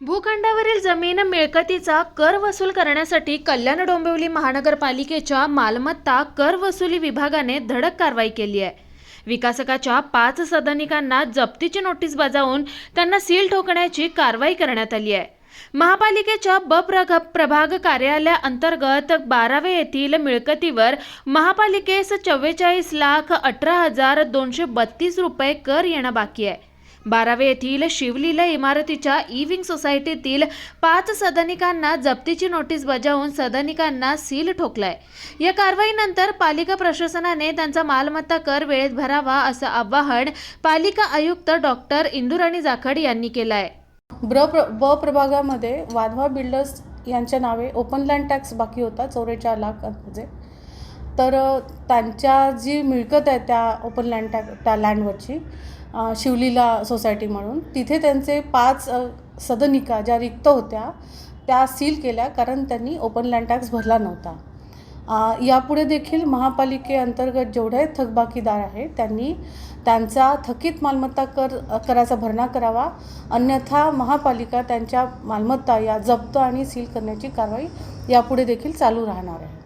भूखंडावरील जमीन मिळकतीचा कर वसूल करण्यासाठी कल्याण डोंबिवली महानगरपालिकेच्या मालमत्ता कर वसुली विभागाने धडक कारवाई केली आहे. विकासकाच्या पाच सदनिकांना जप्तीची नोटीस बजावून त्यांना सील ठोकण्याची कारवाई करण्यात आली आहे. महापालिकेच्या ब प्रग प्रभाग कार्यालयाअंतर्गत बारावे येथील मिळकतीवर महापालिकेस चव्वेचाळीस लाख अठरा हजार दोनशे बत्तीस रुपये कर येणं बाकी आहे. बारावे येथील शिवलीला इमारतीच्या ई विंग सोसायटीतील पाच सदनिकांना जप्तीची नोटीस बजावून सदनिकांना सील ठोकलाय. या कारवाईनंतर पालिका प्रशासनाने त्यांचा मालमत्ता कर वेळेत भरावा असं आवाहन पालिका आयुक्त डॉक्टर इंदुराणी जाखड यांनी केलं आहे ब्र प्र ब प्रभागामध्ये वाधवा बिल्डर्स यांच्या नावे ओपन लँड टॅक्स बाकी होता चौवेचाळीस लाख म्हणजे तर त्यांच्या जी मिळकत आहे त्या ओपन लँड टॅक त्या लँडवरची शिवलीला सोसायटी म्हणून तिथे त्यांचे पाच सदनिका ज्या रिक्त होत्या त्या सील केल्या कारण त्यांनी ओपन लँड टॅक्स भरला नव्हता. यापुढे देखील महापालिकेअंतर्गत जेवढे थकबाकीदार आहेत त्यांनी त्यांचा थकीत मालमत्ता कर कराचा भरणा करावा अन्यथा महापालिका त्यांच्या मालमत्ता या जप्त आणि सील करण्याची कारवाई यापुढे देखील चालू राहणार आहे.